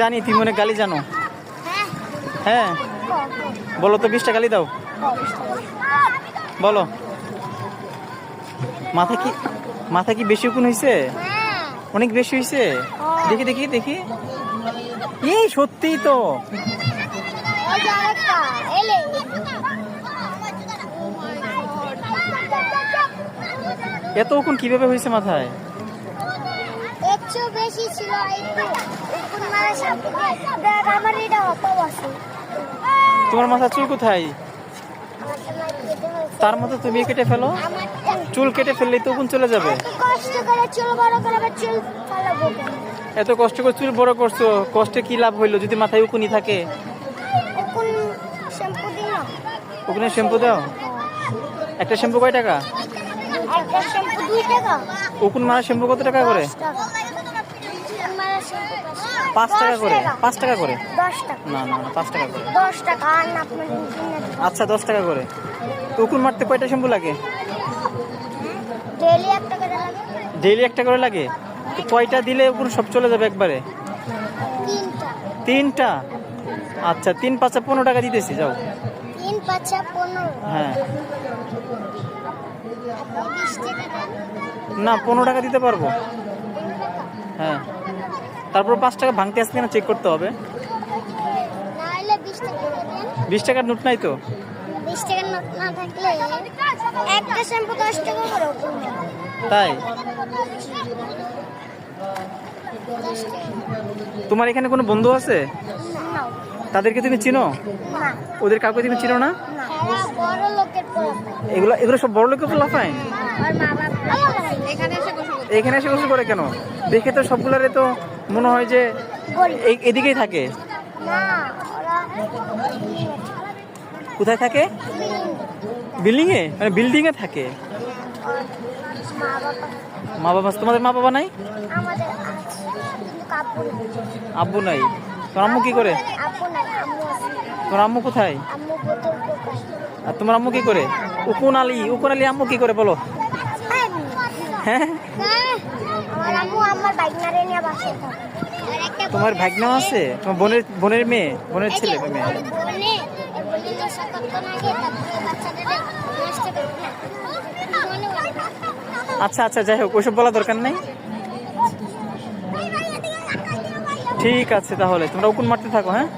জানি তুমি মনে গালি জানো। হ্যাঁ বলো তো, বিশটা গালি দাও। বলো। মাথা কি মাথা কি বেশি উকুন হয়েছে অনেক বেশি হয়েছে দেখি দেখি দেখি। এই, সত্যিই তো। এত উকুন কীভাবে হয়েছে মাথায়? একটু বেশি ছিল একটু মানে দেখ আমার এটা তোমার মাথা চুল কোথায়? তার মতো তুমি কেটে ফেলো। চুল কেটে ফেললেই তো চলে যাবে। কষ্ট করে চুল বড় করে আবার চুল ফালাবো এত কষ্ট করে চুল বড় করছ কষ্টে কি লাভ হইল যদি মাথায় উকুনি থাকে? শ্যাম্পু উকুনে শ্যাম্পু দাও। একটা শ্যাম্পু কয় টাকা একটা শ্যাম্পু দুই টাকা উকুন মারা শ্যাম্পু কত টাকা করে? পাঁচ টাকা করে? পাঁচ টাকা করে? না না না পাঁচ টাকা করে। আচ্ছা দশ টাকা করে। তো উকুন মারতে কয়টা শ্যাম্পু লাগে? ডেইলি একটা করে লাগে। কয়টা দিলে উকুন সব চলে যাবে একবারে? তিনটা। তিনটা? আচ্ছা তিন পাঁচা পনেরো টাকা দিতেছি যাও। তিন পাঁচা পনেরো। হ্যাঁ। না, পনেরো টাকা দিতে পারব। হ্যাঁ। তারপর পাঁচ টাকা ভাঙতে আসতে কিনা চেক করতে হবে। বিশ টাকার নোট নাই তো? না তাই? তোমার এখানে কোনো বন্ধু আছে? না তাদেরকে তুমি চিনো? ওদের কাউকে তুমি চিনো না? এগুলো এগুলো সব বড় লোকের লাফায়? এখানে এসে গোসল করে কেন? দেখে তো সবগুলারে তো মনে হয় যে এই- এদিকেই থাকে। কোথায় থাকে? বিল্ডিং এ মানে বিল্ডিং এ থাকে। মা বাবা তোমাদের মা বাবা নাই। আব্বু নাই? তোমার আম্মু কি করে? নাই আম্মু কোথায়? আর তোমার আম্মু কি করে? উকুন আলী উকুন আলী আম্মু কি করে বলো? হ্যাঁ? তোমার ভাগ্নাও আছে? তোমার বোনের বোনের মেয়ে, বোনের ছেলে? মেয়ে আচ্ছা আচ্ছা যাই হোক ওইসব বলা দরকার নেই। ঠিক আছে তাহলে তোমরা উকুন মারতে থাকো হ্যাঁ?